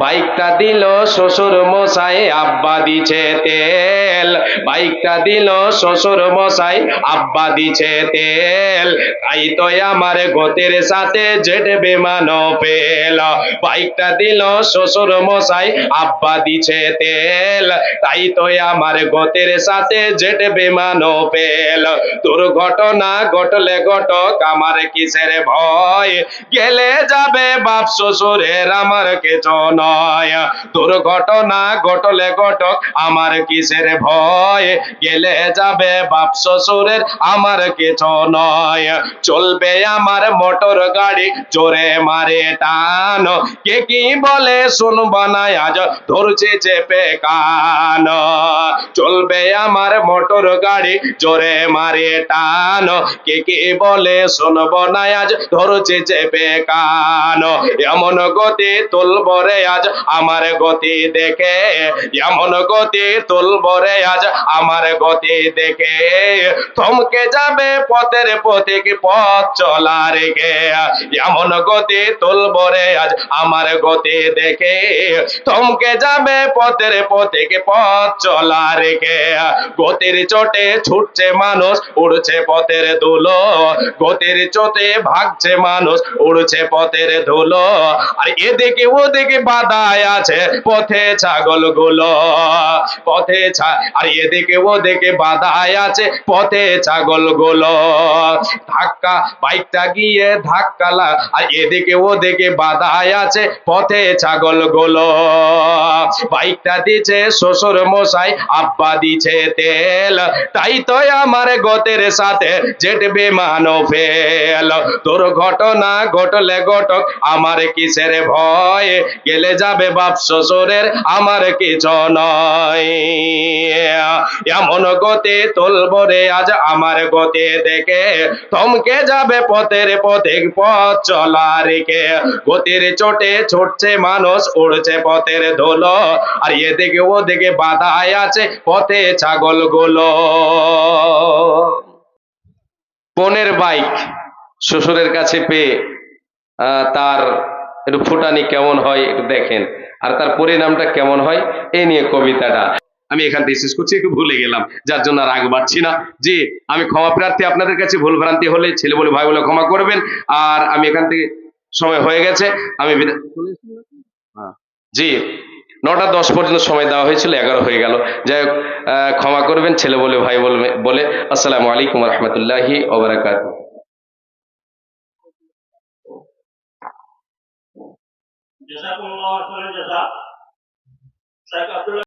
বাইকটা দিল শ্বশুর মশাই, আব্বা দিছে তেল। বাইকটা দিল শ্বশুর মশাই, আব্বা দিছে তেল। তাই তো আমার গতের সাথে জেট বেমান পেল বাইকটা দিল শ্বশুর মশাই, আব্বা দিছে তেল। তাই তো আমার গতের সাথে জেট বেমান পেল দুর্ঘটনা ঘটলে ঘটক আমার কিসের ভয়? গেলে যাবে বাপ শ্বশুরের, আমার কিছু নয় দুর্ঘটনা ঘটলে ঘটক আমার কিসের ভয়? গেলে যাবে বাপ শ্বশুরের, আমার কিছু নয়। চলবে আমার মোটর গাড়ি, জোরে মারে টান। কে কি বলে শুনব না আজ? ধরছে চেপে কান। চলবে আমার মোটর গাড়ি, জোরে মারে টান। কে কি বলে শুনব না আজ? ধরছে চেপে কান। এমন গতি তুলব রে আজ আমার গতি দেখে, এমন গতি তুলব রে আজ আমার গতি দেখে। থমকে যাবে পথের পথিক পথ চলা রেখে এমন গতি তুলব রে আজ আমার গতি দেখে। থমকে যাবে পথের পথিক পথ চলা রেখে গতির চোটে ছুটছে মানুষ, উড়ছে পথের ধুলো। গতির চোটে ভাগছে মানুষ, উড়ছে পথের ধুলো। আর এদিকে ওদিকে বাদায় আছে। পথে ছাগলগুলো পথে আর এদিকে ওদিকে বাদায় আছে। পথে ছাগলগুলো ধাক্কা, বাইকটা গিয়ে ধাক্কা লাগ আর এদিকে ওদিকে বাদায় আছে। পথে ছাগলগুলো বাইকটা দিছে শ্বশুর মশাই, আব্বা দিছে তেল। তাই তো আমার গতের সাথে জেট বেমান ফেল। দুর্ঘটনা ঘটলে ঘটক আমার কিসের ভয়? গেলে যাবে বাপ শ্বশুরের, আমার কিছু নয়। এমন গতি তুলব রে আজ আমার গতি দেখে, থমকে যাবে পথের পথে পথ চলা রেখে গতির চোটে ছুটছে মানুষ, উড়ছে পথের ধুলো, আর এদিকে ওদিকে বাধায় আছে পথে ছাগলগুলো বোনের বাইক শ্বশুরের কাছে পেয়ে তার একটু ফুটানি কেমন হয় একটু দেখেন। আর তার পরিণামটা কেমন হয় এই নিয়ে কবিতাটা। আমি এখান থেকে শেষ করছি, একটু ভুলে গেলাম। যার জন্য আর রাগ বাড়ছি না। জি, আমি ক্ষমা প্রার্থী, আপনাদের কাছে ভুল ভ্রান্তি হলে ছেলে বলে ভাই বলে ক্ষমা করবেন। আর আমি এখান থেকে সময় হয়ে গেছে, আমি হ্যাঁ। জি, নটা দশ পর্যন্ত সময় দেওয়া হয়েছিল, এগারো হয়ে গেল। যাই হোক ক্ষমা করবেন, ছেলে বলে ভাই বলবে বলে আসসালামু আলাইকুম রহমতুল্লাহি ওবরাকাত Jazakumullah khairan jazak. Saya Abdullah